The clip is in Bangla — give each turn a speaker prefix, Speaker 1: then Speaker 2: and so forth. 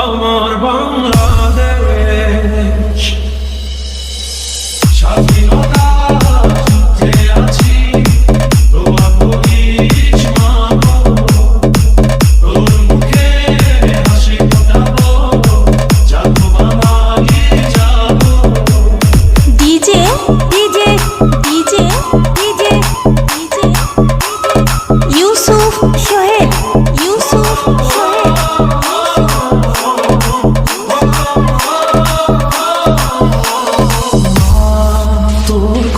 Speaker 1: আমার বাংলাদেশ। স্বাধীনতা